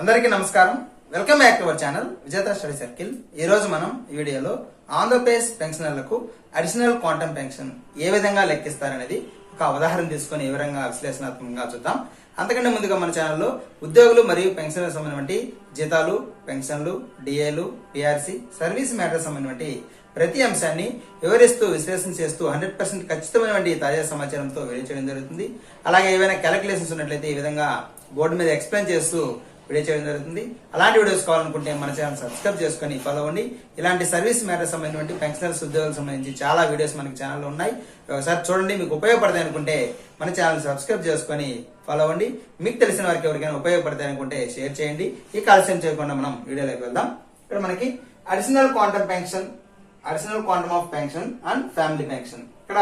అందరికీ నమస్కారం. Welcome back to our channel Vijetha study circle. ఈ రోజు మనం ఈ వీడియోలో ఆంధ్రప్రదేశ్ పెన్షనర్లకు అడిషనల్ క్వాంటమ్ పెన్షన్ ఏ విధంగా లెక్కిస్తారనేది ఒక ఉదాహరణ తీసుకొని ఏ విధంగా విశ్లేషణాత్మకంగా చూద్దాం. అంతకంటే ముందుగా మన ఛానల్లో ఉద్యోగులు మరియు పెన్షన్లకు సంబంధించిన జీతాలు పెన్షన్లు డిఏలు పిఆర్సి సర్వీస్ మ్యాటర్ సంబంధించిన ప్రతి అంశాన్ని వివరిస్తూ విశ్లేషణ చేస్తూ హండ్రెడ్ పర్సెంట్ ఖచ్చితమైనటువంటి తాజా సమాచారంతో వెళ్ళించడం జరుగుతుంది. అలాగే ఏవైనా క్యాలిక్యులేషన్స్ ఉన్నట్లయితే ఈ విధంగా బోర్డు మీద ఎక్స్ప్లెయిన్ చేస్తూ వీడియో చేయడం జరుగుతుంది. అలాంటి వీడియోస్ కావాలనుకుంటే మన ఛానల్ సబ్స్క్రైబ్ చేసుకొని ఫాలో అవ్వండి. ఇలాంటి సర్వీస్ మ్యాటర్ సంబంధించిన పెన్షనర్స్ ఉద్యోగాలకు సంబంధించి చాలా వీడియోస్ మనకి ఛానల్లో ఉన్నాయి. ఒకసారి చూడండి మీకు ఉపయోగపడతాయి అనుకుంటే మన ఛానల్ సబ్స్క్రైబ్ చేసుకొని ఫాలో అవ్వండి. మీకు తెలిసిన వారికి ఎవరికైనా ఉపయోగపడతాయి అనుకుంటే షేర్ చేయండి. ఈ కాల్స్యం చేయకుండా మనం వీడియోలోకి వెళ్దాం. ఇక్కడ మనకి additional quantum pension additional quantum of pension and family pension ఇక్కడ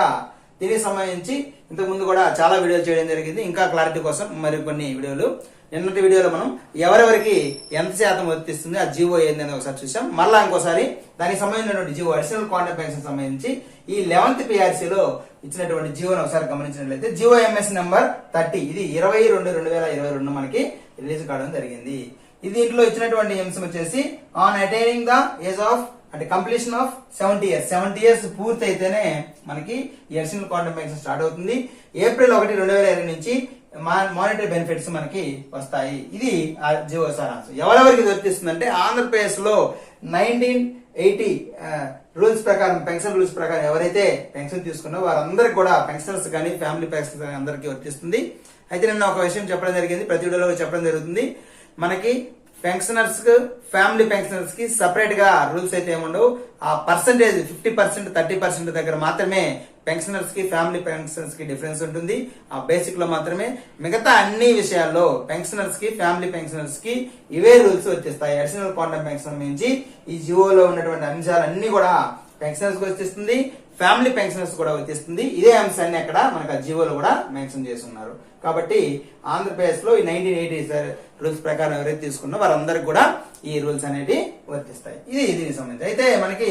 దీనికి సంబంధించి ఇంతకుముందు కూడా చాలా వీడియోలు చేయడం జరిగింది. ఇంకా క్లారిటీ కోసం మరి కొన్ని వీడియోలు నిన్నటి వీడియోలో మనం ఎవరెవరికి ఎంత శాతం వర్తిస్తుంది ఆ జీవో అనేది ఒకసారి చూసాం మళ్ళా ఇంకోసారి దానికి సంబంధించినటువంటి జీవో అడిషనల్ క్వాంటమ్ పెన్షన్ సంబంధించి ఈ లెవెన్త్ పిఆర్సీలో ఇచ్చినటువంటి జీవోని ఒకసారి గమనించినట్లయితే జీవో ఎంఎస్ నెంబర్ థర్టీ ఇది ఇరవై రెండు రెండు వేల ఇరవై రెండు మనకి రిలీజ్ కావడం జరిగింది. ఇది దీంట్లో ఇచ్చినటువంటి అంశం వచ్చేసి on attaining the age of అంటే completion of seventy years seventy years పూర్తి అయితేనే మనకి ఈ అడిషనల్ పెన్షన్ స్టార్ట్ అవుతుంది. ఏప్రిల్ ఒకటి రెండు వేల ఇరవై నుంచి మానిటరీ బెనిఫిట్స్ మనకి వస్తాయి. ఇది ఆ జీవో సారాంశం. ఎవరెవరికి దొరికిస్తుందంటే వర్తిస్తుందంటే ఆంధ్రప్రదేశ్లో నైన్టీన్ ఎయిటీ రూల్స్ ప్రకారం పెన్షన్ రూల్స్ ప్రకారం ఎవరైతే పెన్షన్ తీసుకున్నారో వారందరికి కూడా పెన్షనర్స్ కానీ ఫ్యామిలీ పెన్షన్స్ కానీ అందరికీ వర్తిస్తుంది. అయితే నిన్న ఒక విషయం చెప్పడం జరిగింది. ప్రతి వీడియోలో చెప్పడం జరుగుతుంది. మనకి పెన్షనర్స్ ఫ్యామిలీ పెన్షనర్స్కి సపరేట్గా రూల్స్ అయితే ఏముండవు. ఆ percentage fifty percent thirty percent దగ్గర మాత్రమే పెన్షనర్స్కి ఫ్యామిలీ పెన్షనర్స్కి డిఫరెన్స్ ఉంటుంది. ఆ బేసిక్లో మాత్రమే మిగతా అన్ని విషయాల్లో పెన్షనర్స్కి ఫ్యామిలీ పెన్షనర్స్కి ఇవే రూల్స్ వచ్చేస్తాయి. అడిషనల్ క్వాంటమ్ పెన్షన్ నుంచి ఈ జియోలో ఉన్నటువంటి అంశాలన్నీ కూడా పెన్షనర్స్కి వచ్చేస్తుంది. ఫ్యామిలీ పెన్షనర్స్ కూడా వర్తిస్తుంది ఇదే అంశాన్ని అక్కడ మనకు ఆ జియోలో కూడా మెన్షన్ చేస్తున్నారు. కాబట్టి ఆంధ్రప్రదేశ్లో ఈ నైన్టీన్ ఎయిటీ రూల్స్ ప్రకారం ఎవరైతే తీసుకున్నా వారందరికి కూడా ఈ రూల్స్ అనేవి వర్తిస్తాయి. ఇది దీనికి సంబంధించి. అయితే మనకి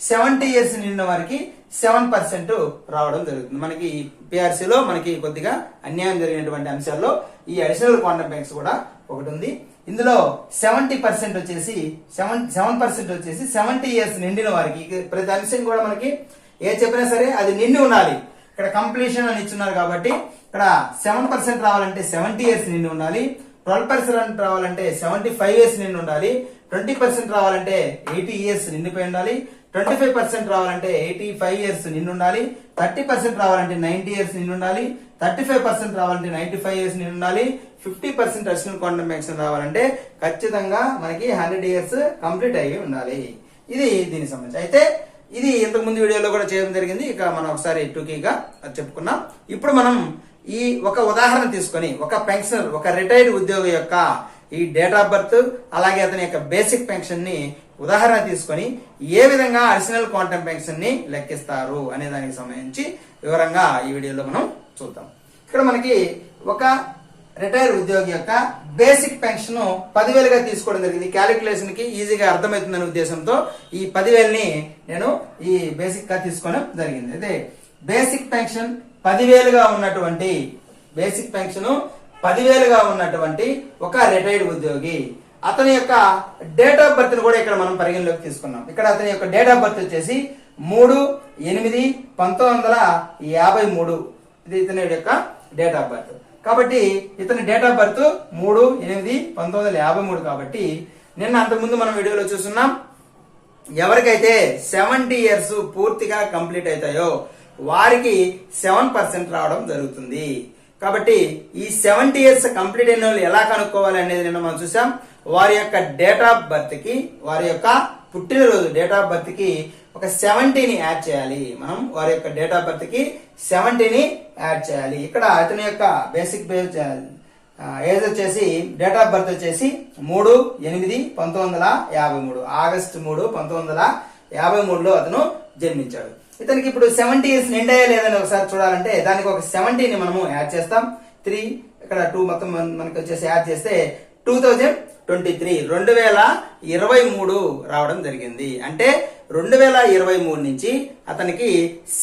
సెవెంటీ ఇయర్స్ నిండిన వారికి సెవెన్ పర్సెంట్ రావడం జరుగుతుంది. మనకి పిఆర్సీలో మనకి కొద్దిగా అన్యాయం జరిగినటువంటి అంశాల్లో ఈ అడిషనల్ క్వాంటమ్ బ్యాంక్స్ కూడా ఒకటి ఉంది. ఇందులో సెవెంటీ పర్సెంట్ వచ్చేసి సెవెన్ సెవెన్ పర్సెంట్ వచ్చేసి సెవెంటీ ఇయర్స్ నిండిన వారికి ప్రతి అంశం కూడా మనకి ఏ చెప్పినా సరే అది నిండి ఉండాలి. ఇక్కడ కంప్లీషన్ అని ఇచ్చున్నారు కాబట్టి ఇక్కడ సెవెన్ పర్సెంట్ రావాలంటే సెవెంటీ ఇయర్స్ నిండి ఉండాలి. ట్వెల్వ్ పర్సెంట్ రావాలంటే సెవెంటీ ఫైవ్ ఇయర్స్ నిండి ఉండాలి. ట్వంటీ పర్సెంట్ రావాలంటే ఎయిటీ ఇయర్స్ నిండిపోయి ఉండాలి. ట్వంటీ ఫైవ్ పర్సెంట్ రావాలంటే ఎయిటీ ఫైవ్ ఇయర్స్ నిండి ఉండాలి థర్టీ పర్సెంట్ రావాలంటే నైన్టీ ఇయర్స్ నిండి ఉండాలి థర్టీ ఫైవ్ పర్సెంట్ రావాలంటే నైన్టీ ఫైవ్ ఇయర్స్ నిండి ఉండాలి fifty percent additional quantum pension రావాలంటే ఖచ్చితంగా మనకి హండ్రెడ్ ఇయర్స్ కంప్లీట్ అయ్యి ఉండాలి. ఇది దీనికి సంబంధించి. అయితే ఇది ఇంతకు ముందు వీడియోలో కూడా చేయడం జరిగింది. ఇక మనం ఒకసారి టూకీగా చెప్పుకున్నాం. ఇప్పుడు మనం ఈ ఒక ఉదాహరణ తీసుకొని ఒక పెన్షనర్ ఒక రిటైర్డ్ ఉద్యోగి యొక్క ఈ డేట్ ఆఫ్ బర్త్ అలాగే అతని యొక్క బేసిక్ పెన్షన్ని ఉదాహరణ తీసుకొని ఏ విధంగా అడిషనల్ క్వాంటమ్ ఫంక్షన్ని లెక్కిస్తారు అనే దానికి సంబంధించి వివరంగా ఈ వీడియోలో మనం చూద్దాం. ఇక్కడ మనకి ఒక రిటైర్ ఉద్యోగి యొక్క బేసిక్ పెన్షన్ పదివేలుగా తీసుకోవడం జరిగింది. క్యాలిక్యులేషన్కి ఈజీగా అర్థమవుతుందనే ఉద్దేశంతో ఈ పదివేలని నేను ఈ బేసిక్గా తీసుకోవడం జరిగింది. అయితే బేసిక్ పెన్షన్ పదివేలుగా ఉన్నటువంటి బేసిక్ పెన్షన్ పదివేలుగా ఉన్నటువంటి ఒక రిటైర్డ్ ఉద్యోగి అతని యొక్క డేట్ ఆఫ్ బర్త్ కూడా ఇక్కడ మనం పరిగణలోకి తీసుకున్నాం. ఇక్కడ అతని యొక్క డేట్ ఆఫ్ బర్త్ వచ్చేసి మూడు ఎనిమిది పంతొమ్మిది వందల యాభై మూడు. ఇది ఇతని యొక్క డేట్ ఆఫ్ బర్త్. కాబట్టి ఇతని డేట్ ఆఫ్ బర్త్ మూడు ఎనిమిది పంతొమ్మిది వందల యాభై మూడు కాబట్టి నిన్న అంతకుముందు మనం వీడియోలో చూస్తున్నాం ఎవరికైతే సెవెంటీ ఇయర్స్ పూర్తిగా కంప్లీట్ అవుతాయో వారికి సెవెన్ పర్సెంట్ రావడం జరుగుతుంది. కాబట్టి ఈ సెవెంటీ ఇయర్స్ కంప్లీట్ అయిన వాళ్ళు ఎలా కనుక్కోవాలి అనేది నిన్న మనం చూసాం వారి యొక్క డేట్ ఆఫ్ బర్త్కి వారి యొక్క పుట్టినరోజు డేట్ ఆఫ్ బర్త్కి ఒక సెవెంటీని యాడ్ చేయాలి. మనం వారి యొక్క డేట్ ఆఫ్ బర్త్కి సెవెంటీని యాడ్ చేయాలి. ఇక్కడ అతని యొక్క బేసిక్ ఏజ్ వచ్చేసి డేట్ ఆఫ్ బర్త్ వచ్చేసి మూడు ఎనిమిది పంతొమ్మిది వందల యాభై మూడు. ఆగస్టు మూడు పంతొమ్మిది వందల యాభై మూడులో అతను జన్మించాడు. ఇతనికి ఇప్పుడు సెవెంటీ ఇయర్స్ నిండాయా లేదని ఒకసారి చూడాలంటే దానికి ఒక సెవెంటీని మనము యాడ్ చేస్తాం. త్రీ ఇక్కడ టూ మొత్తం మనకి వచ్చేసి యాడ్ చేస్తే టూ థౌజండ్ ట్వంటీ త్రీ రెండు వేల ఇరవై మూడు రావడం జరిగింది. అంటే రెండు వేల ఇరవై మూడు నుంచి అతనికి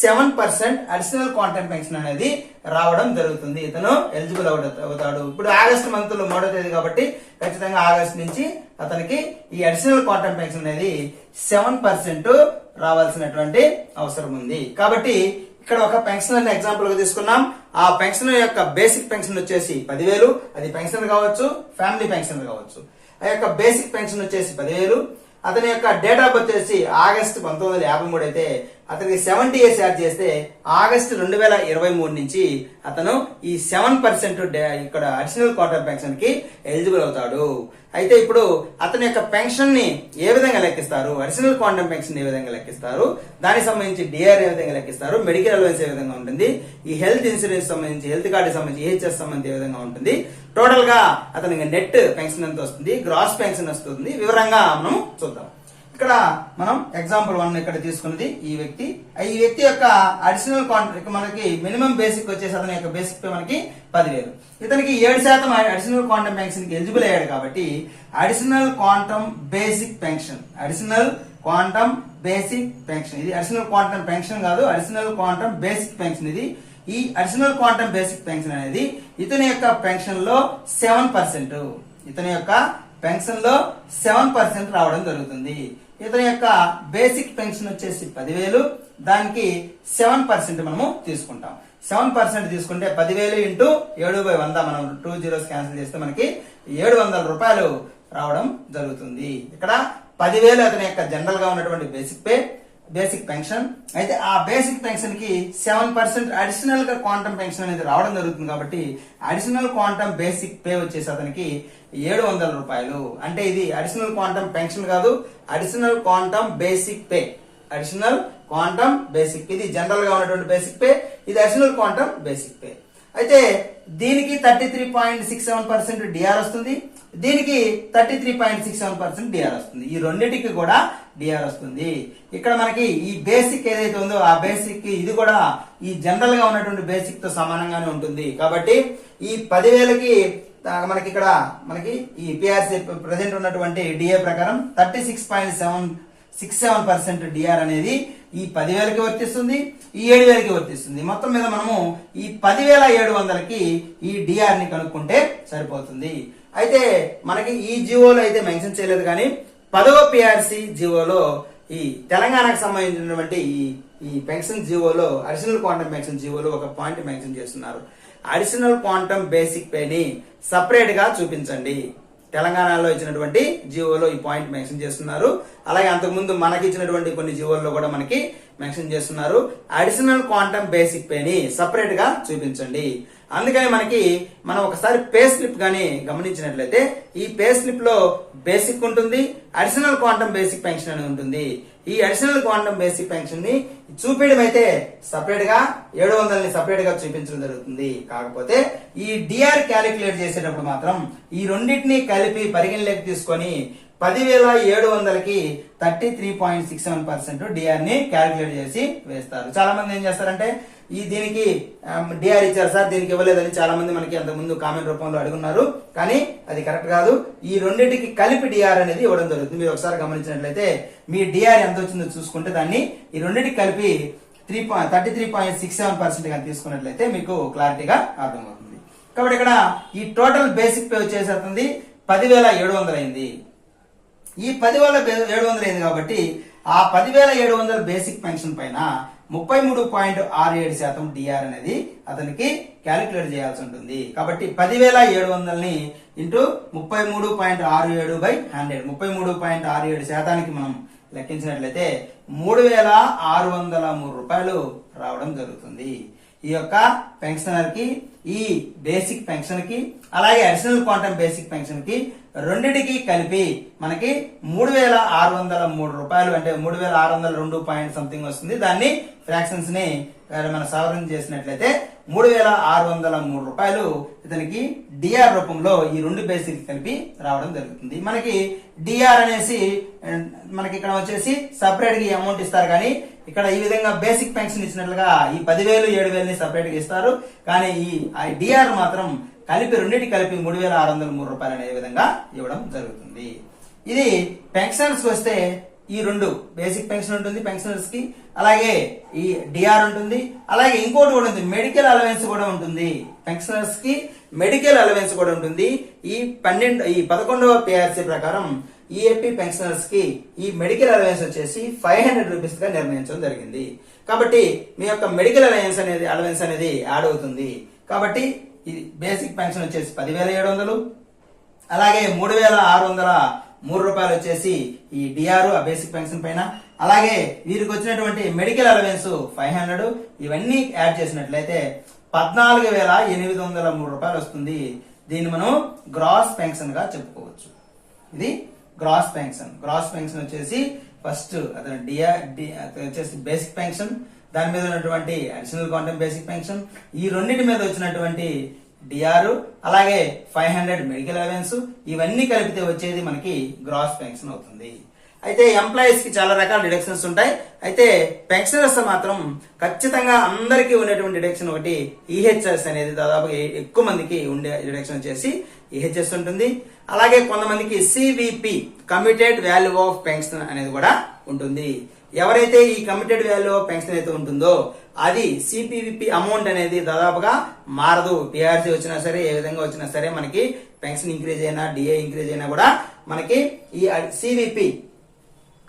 seven percent additional quantum pension అనేది రావడం జరుగుతుంది. ఇతను ఎలిజిబుల్ అవుతాడు. ఇప్పుడు ఆగస్ట్ మంత్లో మూడో తేదీ కాబట్టి ఖచ్చితంగా ఆగస్ట్ నుంచి అతనికి ఈ అడిషనల్ క్వాంటమ్ పెన్షన్ అనేది సెవెన్ పర్సెంట్ రావాల్సినటువంటి అవసరం ఉంది. కాబట్టి ఇక్కడ ఒక పెన్షన్ ఎగ్జాంపుల్గా తీసుకున్నాం. ఆ పెన్షన్ యొక్క బేసిక్ పెన్షన్ వచ్చేసి పదివేలు. అది పెన్షన్ కావచ్చు ఫ్యామిలీ పెన్షన్ కావచ్చు. ఆ యొక్క బేసిక్ పెన్షన్ వచ్చేసి పదివేలు. అతని యొక్క డేట్ ఆఫ్ బర్త్ వచ్చేసి ఆగస్ట్ పంతొమ్మిది వందల యాభై మూడు అయితే అతనికి సెవెంటీ ఇయర్స్ యాడ్ చేస్తే ఆగస్ట్ రెండు వేల ఇరవై మూడు నుంచి అతను ఈ సెవెన్ పర్సెంట్ ఇక్కడ అడిషనల్ క్వార్టర్ పెన్షన్కి ఎలిజిబుల్ అవుతాడు. అయితే ఇప్పుడు అతని యొక్క పెన్షన్ని ఏ విధంగా లెక్కిస్తారు? అడిషనల్ క్వాంటమ్ పెన్షన్ ఏ విధంగా లెక్కిస్తారు? దానికి సంబంధించి డిఆర్ ఏ విధంగా లెక్కిస్తారు? మెడికల్ అలవెన్స్ ఏ విధంగా ఉంటుంది? ఈ హెల్త్ ఇన్సూరెన్స్ సంబంధించి హెల్త్ కార్డు సంబంధించి ఏహెచ్ఎస్ సంబంధించి ఏ విధంగా ఉంటుంది? టోటల్గా అతనికి నెట్ పెన్షన్ ఎంత వస్తుంది? గ్రాస్ పెన్షన్ వస్తుంది? వివరంగా మనం చూద్దాం. ఇక్కడ మనం ఎగ్జాంపుల్ వన్ ఇక్కడ తీసుకున్నది ఈ వ్యక్తి. ఈ వ్యక్తి యొక్క అడిషనల్ కాంట్రాక్ట్ మనకి మినిమం బేసిక్ వచ్చేసి అతని యొక్క బేసిక్ పే మనకి పదివేలు. ఇతనికి ఏడు శాతం అడిషనల్ క్వాంటమ్ పెన్షన్ ఎలిజిబుల్ అయ్యాడు కాబట్టి additional quantum basic pension additional quantum basic pension ఇది అడిషనల్ క్వాంటమ్ పెన్షన్ కాదు అడిషనల్ క్వాంటమ్ బేసిక్ పెన్షన్ ఇది. ఈ అడిషనల్ క్వాంటమ్ బేసిక్ పెన్షన్ అనేది ఇతని యొక్క పెన్షన్లో సెవెన్ పర్సెంట్ ఇతని యొక్క పెన్షన్లో సెవెన్ పర్సెంట్ రావడం జరుగుతుంది. ఇతని యొక్క బేసిక్ పెన్షన్ వచ్చేసి పదివేలు దానికి సెవెన్ పర్సెంట్ మనము తీసుకుంటాం. సెవెన్ పర్సెంట్ తీసుకుంటే పదివేలు ఇంటూ ఏడు బై వంద మనం టూ జీరోస్ క్యాన్సిల్ చేస్తే మనకి ఏడు వందల రూపాయలు రావడం జరుగుతుంది. ఇక్కడ పదివేలు అతని యొక్క జనరల్గా ఉన్నటువంటి బేసిక్ పే బేసిక్ పెన్షన్ అయితే ఆ బేసిక్ పెన్షన్కి సెవెన్ పర్సెంట్ అడిషనల్గా క్వాంటమ్ పెన్షన్ అనేది రావడం జరుగుతుంది కాబట్టి అడిషనల్ క్వాంటమ్ బేసిక్ పే వచ్చేసి అతనికి ఏడు వందల రూపాయలు. అంటే ఇది అడిషనల్ క్వాంటమ్ పెన్షన్ కాదు additional quantum basic pay additional quantum basic ఇది జనరల్గా ఉన్నటువంటి బేసిక్ పే ఇది అడిషనల్ క్వాంటమ్ బేసిక్ పే అయితే దీనికి thirty three point six seven percent DR వస్తుంది. దీనికి thirty three point six seven percent DR వస్తుంది. ఈ రెండింటికి కూడా డిఆర్ వస్తుంది. ఇక్కడ మనకి ఈ బేసిక్ ఏదైతే ఉందో ఆ బేసిక్ ఇది కూడా ఈ జనరల్గా ఉన్నటువంటి బేసిక్తో సమానంగానే ఉంటుంది. కాబట్టి ఈ పదివేలకి మనకి ఇక్కడ మనకి ఈ పిఆర్సీ ప్రజెంట్ ఉన్నటువంటి డిఏ ప్రకారం thirty six point seven six seven percent DR అనేది ఈ పదివేలకి వర్తిస్తుంది ఈ ఏడు వేలకి వర్తిస్తుంది. మొత్తం మీద మనము ఈ పదివేల ఏడు వందలకి ఈ డిఆర్ని కనుక్కుంటే సరిపోతుంది. అయితే మనకి ఈ జియోలో అయితే మెన్షన్ చేయలేదు కానీ పదవ పిఆర్సి జివోలో ఈ తెలంగాణకు సంబంధించినటువంటి ఈ ఈ పెన్షన్ జివోలో అడిషనల్ క్వాంటమ్ పెన్షన్ జీవోలో ఒక పాయింట్ మెన్షన్ చేస్తున్నారు. అడిషనల్ క్వాంటమ్ బేసిక్ పేని సపరేట్గా చూపించండి. తెలంగాణలో ఇచ్చినటువంటి జీవోలో ఈ పాయింట్ మెన్షన్ చేస్తున్నారు. అలాగే అంతకుముందు మనకి ఇచ్చినటువంటి కొన్ని జీవోల్లో కూడా మనకి మెన్షన్ చేస్తున్నారు. అడిషనల్ క్వాంటమ్ బేసిక్ పేని సపరేట్గా చూపించండి. అందుకని మనకి మనం ఒకసారి పే స్లిప్ కానీ గమనించినట్లయితే ఈ పే స్లిప్లో బేసిక్ ఉంటుంది అడిషనల్ క్వాంటమ్ బేసిక్ పెన్షన్ అని ఉంటుంది. ఈ అడిషనల్ క్వాంటమ్ బేసిక్ పెన్షన్ని చూపించడం అయితే సపరేట్గా ఏడు వందలని సపరేట్గా చూపించడం జరుగుతుంది. కాకపోతే ఈ డిఆర్ క్యాలిక్యులేట్ చేసేటప్పుడు మాత్రం ఈ రెండింటిని కలిపి పరిగణలోకి తీసుకొని పదివేల ఏడు వందలకి thirty three point six seven percent డిఆర్ని calculate చేసి వేస్తారు. చాలా మంది ఏం చేస్తారంటే ఈ దీనికి డిఆర్ ఇచ్చారు సార్ దీనికి ఇవ్వలేదని చాలా మంది మనకి అంతకుముందు ముందు కామెంట్ రూపంలో అడుగున్నారు. కానీ అది కరెక్ట్ కాదు. ఈ రెండింటికి కలిపి డిఆర్ అనేది ఇవ్వడం జరుగుతుంది. మీరు ఒకసారి గమనించినట్లయితే మీ డిఆర్ ఎంత వచ్చిందో చూసుకుంటే దాన్ని ఈ రెండింటికి కలిపి three point thirty three point six seven percent కానీ తీసుకున్నట్లయితే మీకు క్లారిటీగా అర్థమవుతుంది. కాబట్టి ఇక్కడ ఈ టోటల్ బేసిక్ పే వచ్చేసరికి పదివేల ఏడు వందలు అయింది ఈ పదివేల ఏడు వందలు అయింది కాబట్టి ఆ పదివేల ఏడు వందల బేసిక్ పెన్షన్ పైన ముప్పై మూడు పాయింట్ ఆరు ఏడు శాతం డిఆర్ అనేది అతనికి క్యాలిక్యులేట్ చేయాల్సి ఉంటుంది. కాబట్టి పదివేల ఏడు వందలని ఇంటూ ముప్పై మూడు పాయింట్ ఆరు ఏడు బై హండ్రెడ్. ముప్పై మూడు పాయింట్ ఆరు ఏడు శాతానికి మనం లెక్కించినట్లయితే మూడు వేల ఆరు వందల మూడు రూపాయలు రావడం జరుగుతుంది. ఈ యొక్క పెన్షనర్కి ఈ బేసిక్ పెన్షన్కి అలాగే అడిషనల్ క్వాంటమ్ బేసిక్ పెన్షన్కి రెండిటికి కలిపి మనకి మూడు వేల ఆరు వందల మూడు రూపాయలు అంటే మూడు వేల ఆరు వందల రెండు పాయింట్ సంథింగ్ వస్తుంది. దాన్ని ఫ్రాక్షన్స్ని మనం సవరణ చేసినట్లయితే మూడు వేల ఆరు వందల మూడు రూపాయలు ఇతనికి డిఆర్ రూపంలో ఈ రెండు బేసిక్ కలిపి రావడం జరుగుతుంది. మనకి డిఆర్ అనేసి మనకి ఇక్కడ వచ్చేసి సపరేట్గా అమౌంట్ ఇస్తారు కానీ ఇక్కడ ఈ విధంగా బేసిక్ పెన్షన్ ఇచ్చినట్లుగా ఈ పదివేలు ఏడు వేలని సపరేట్గా ఇస్తారు. కానీ ఈ డిఆర్ మాత్రం కలిపి రెండింటి కలిపి మూడు వేల ఆరు వందల మూడు రూపాయలు అనే విధంగా ఇవ్వడం జరుగుతుంది. ఇది పెన్షన్స్ వస్తే ఈ రెండు బేసిక్ పెన్షన్ ఉంటుంది పెన్షనర్స్కి అలాగే ఈ డిఆర్ ఉంటుంది. అలాగే ఇంకోటి కూడా ఉంది మెడికల్ అలవెన్స్ కూడా ఉంటుంది పెన్షనర్స్కి. మెడికల్ అలవెన్స్ కూడా ఉంటుంది. ఈ పన్నెండు ఈ పదకొండవ పిఆర్సీ ప్రకారం ఈఏపీ పెన్షనర్స్కి ఈ మెడికల్ అలయన్స్ వచ్చేసి ఫైవ్ హండ్రెడ్ రూపీస్గా నిర్ణయించడం జరిగింది. కాబట్టి మీ యొక్క మెడికల్ అలయన్స్ అనేది అలవెన్స్ అనేది యాడ్ అవుతుంది. కాబట్టి ఇది బేసిక్ పెన్షన్ వచ్చేసి పదివేల ఏడు వందలు అలాగే మూడు వేల ఆరు వందల మూడు రూపాయలు వచ్చేసి ఈ డిఆర్ ఆ బేసిక్ పెన్షన్ పైన. అలాగే వీరికి వచ్చినటువంటి మెడికల్ అలవెన్స్ ఫైవ్ హండ్రెడ్ ఇవన్నీ యాడ్ చేసినట్లయితే పద్నాలుగు వేల ఎనిమిది వందల మూడు రూపాయలు వస్తుంది. దీన్ని మనం గ్రాస్ పెన్షన్గా చెప్పుకోవచ్చు. ఇది గ్రాస్ పెన్షన్ గ్రాస్ పెన్షన్ వచ్చేసి ఫస్ట్ అతను డిఆర్ వచ్చేసి బేసిక్ పెన్షన్ దాని మీద ఉన్నటువంటి అడిషనల్ క్వాంటమ్ బేసిక్ పెన్షన్ ఈ రెండింటి మీద వచ్చినటువంటి డిఆర్ అలాగే ఫైవ్ హండ్రెడ్ మెడికల్ అలవెన్స్ ఇవన్నీ కలిపితే వచ్చేది మనకి గ్రాస్ పెన్షన్ అవుతుంది. అయితే ఎంప్లాయీస్కి చాలా రకాల డిడక్షన్స్ ఉంటాయి. అయితే పెన్షనర్స్ మాత్రం ఖచ్చితంగా అందరికీ ఉండేటువంటి డిడక్షన్ ఒకటి ఈహెచ్ఎస్ అనేది దాదాపుగా ఎక్కువ మందికి ఉండే డిడక్షన్ వచ్చేసి ఈహెచ్ఎస్ ఉంటుంది. అలాగే కొంతమందికి CVP committed value of pension అనేది కూడా ఉంటుంది. ఎవరైతే ఈ కమిటెడ్ వాల్యూ ఆఫ్ పెన్షన్ అయితే ఉంటుందో అది సిపివిపి అమౌంట్ అనేది దాదాపుగా మారదు. పిఆర్సీ వచ్చినా సరే ఏ విధంగా వచ్చినా సరే మనకి పెన్షన్ ఇంక్రీజ్ అయినా డిఏ ఇంక్రీజ్ అయినా కూడా మనకి ఈ CVP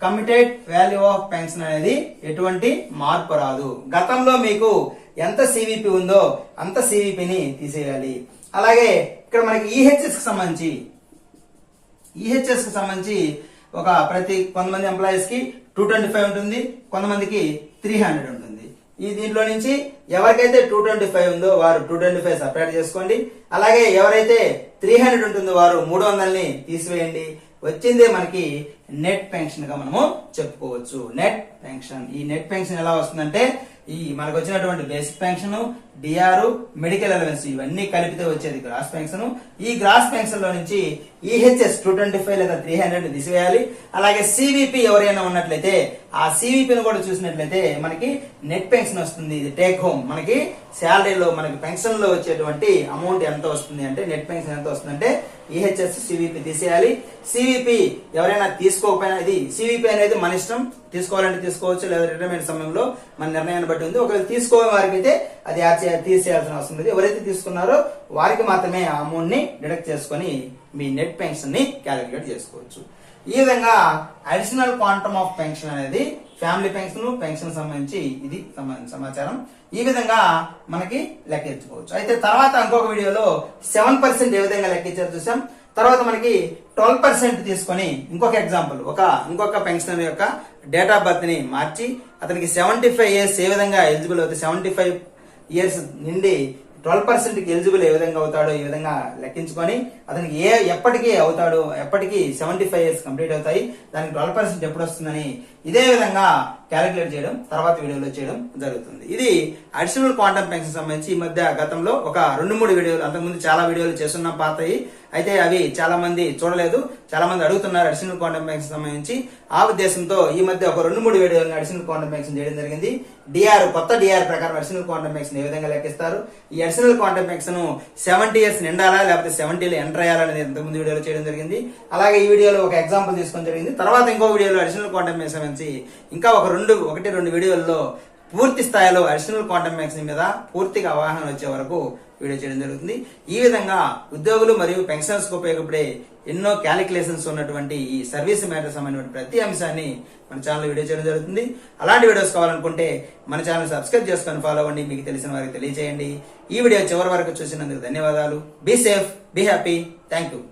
committed value of pension అనేది ఎటువంటి మార్పు రాదు. గతంలో మీకు ఎంత సివిపి ఉందో అంత సివిపిని తీసేయాలి. అలాగే ఇక్కడ మనకి ఈహెచ్ఎస్కి సంబంధించి ఈహెచ్ఎస్కి సంబంధించి ఒక ప్రతి కొంతమంది ఎంప్లాయీస్కి టూ ట్వంటీ ఫైవ్ ఉంటుంది కొంతమందికి త్రీ హండ్రెడ్ ఉంటుంది. ఈ దీంట్లో నుంచి ఎవరికైతే టూ ట్వంటీ ఫైవ్ ఉందో వారు టూ ట్వంటీ ఫైవ్ సపరేట్ చేసుకోండి. అలాగే ఎవరైతే త్రీ హండ్రెడ్ ఉంటుందో వారు మూడు వందలని తీసివేయండి. వచ్చిందే మనకి నెట్ పెన్షన్గా మనము చెప్పుకోవచ్చు. నెట్ పెన్షన్ ఈ నెట్ పెన్షన్ ఎలా వస్తుందంటే ఈ మనకు వచ్చినటువంటి basic pension DR medical allowance ఇవన్నీ కలిపితే వచ్చేది గ్రాస్ పెన్షన్ ఈ గ్రాస్ పెన్షన్లో నుంచి ఈహెచ్ఎస్ టూ ట్వంటీ ఫైవ్ లేదా త్రీ హండ్రెడ్ తీసివేయాలి. అలాగే సివిపి ఎవరైనా ఉన్నట్లయితే ఆ సివిపిని కూడా చూసినట్లయితే మనకి నెట్ పెన్షన్ వస్తుంది. ఇది టేక్ హోమ్ మనకి శాలరీలో మనకి పెన్షన్లో వచ్చేటువంటి అమౌంట్ ఎంత వస్తుంది అంటే నెట్ పెన్షన్ ఎంత వస్తుంది అంటే ఈహెచ్ఎస్ సివిపి తీసేయాలి. సివిపి ఎవరైనా తీసుకోకపోయినా ఇది సివిపి అనేది మన ఇష్టం. తీసుకోవాలంటే తీసుకోవచ్చు లేదా రిటైర్మెంట్ సమయంలో మన నిర్ణయాన్ని బట్టి ఉంది. ఒకవేళ తీసుకోని వారికి అయితే అది యాడ్ తీసేయాల్సిన అవసరం లేదు. ఎవరైతే తీసుకున్నారో వారికి మాత్రమే ఆ అమౌంట్ని డిడక్ట్ చేసుకొని మీ నెట్ పెన్షన్ని క్యాలిక్యులేట్ చేసుకోవచ్చు. ఈ విధంగా అడిషనల్ క్వాంటమ్ ఆఫ్ పెన్షన్ అనేది ఫ్యామిలీ పెన్షన్ పెన్షన్ సంబంధించి ఇది సమాచారం. ఈ విధంగా మనకి లెక్కించుకోవచ్చు అయితే తర్వాత ఇంకొక వీడియోలో సెవెన్ పర్సెంట్ ఏ విధంగా లెక్కించారు చూసాం తర్వాత మనకి ట్వెల్వ్ పర్సెంట్ తీసుకొని ఇంకొక ఎగ్జాంపుల్ ఒక ఇంకొక పెన్షనర్ యొక్క డేట్ ఆఫ్ బర్త్ని మార్చి అతనికి సెవెంటీ ఫైవ్ ఇయర్స్ ఏ విధంగా ఎలిజిబుల్ అవుతుంది సెవెంటీ ఫైవ్ ఇయర్స్ నుండి ట్వెల్వ్ పర్సెంట్ ఎలిజిబుల్ ఏ విధంగా అవుతాడో ఈ విధంగా లెక్కించుకొని అతనికి ఏ ఎప్పటికీ అవుతాడో ఎప్పటికీ సెవెంటీ ఫైవ్ ఇయర్స్ కంప్లీట్ అవుతాయి దానికి ట్వెల్వ్ పర్సెంట్ ఎప్పుడు వస్తుందని ఇదే విధంగా క్యాలిక్యులేట్ చేయడం తర్వాత వీడియోలో చేయడం జరుగుతుంది. ఇది అడిషనల్ క్వాంటమ్ పెన్షన్ సంబంధించి ఈ మధ్య గతంలో ఒక రెండు మూడు వీడియోలు అంతకుముందు చాలా వీడియోలు చేస్తున్నాం పాతయి. అయితే అవి చాలా మంది చూడలేదు. చాలా మంది అడుగుతున్నారు అడిషనల్ క్వాంటమ్ పెన్షన్ సంబంధించి. ఆ ఉద్దేశంతో ఈ మధ్య ఒక రెండు మూడు వీడియోలను అడిషనల్ క్వాంటమ్ పెన్షన్ చేయడం జరిగింది. డిఆర్ కొత్త డిఆర్ ప్రకారం అడిషనల్ క్వాంటమ్ పెన్షన్ ఏ విధంగా లెక్కిస్తారు? ఈ additional quantum pension seventy years నిండాలా? లేకపోతే సెవెంటీలో ఎంటర్ అయ్యాలనేది ఇంతకుముందు వీడియోలో చేయడం జరిగింది. అలాగే ఈ వీడియోలో ఒక ఎగ్జాంపుల్ తీసుకోవడం జరిగింది. తర్వాత ఇంకో వీడియోలో అడిషనల్ క్వాంటమ్ పెన్షన్ సంబంధించి ఇంకా ఒక రెండు ఒకటి రెండు వీడియోల్లో పూర్తి స్థాయిలో అడిషనల్ క్వాంటమ్ పెన్షన్ మీద పూర్తిగా అవగాహన వచ్చే వరకు వీడియో చేయడం జరుగుతుంది. ఈ విధంగా ఉద్యోగులు మరియు పెన్షనర్స్కు ఉపయోగపడే ఎన్నో క్యాలిక్యులేషన్స్ ఉన్నటువంటి ఈ సర్వీస్ మ్యాటర్ సంబంధించిన ప్రతి అంశాన్ని మన ఛానల్ వీడియో చేయడం జరుగుతుంది. అలాంటి వీడియోస్ కావాలనుకుంటే మన ఛానల్ సబ్స్క్రైబ్ చేసుకొని ఫాలో అవ్వండి. మీకు తెలిసిన వారికి తెలియజేయండి. ఈ వీడియో చివరి వరకు చూసినందుకు ధన్యవాదాలు. Be safe be happy thank you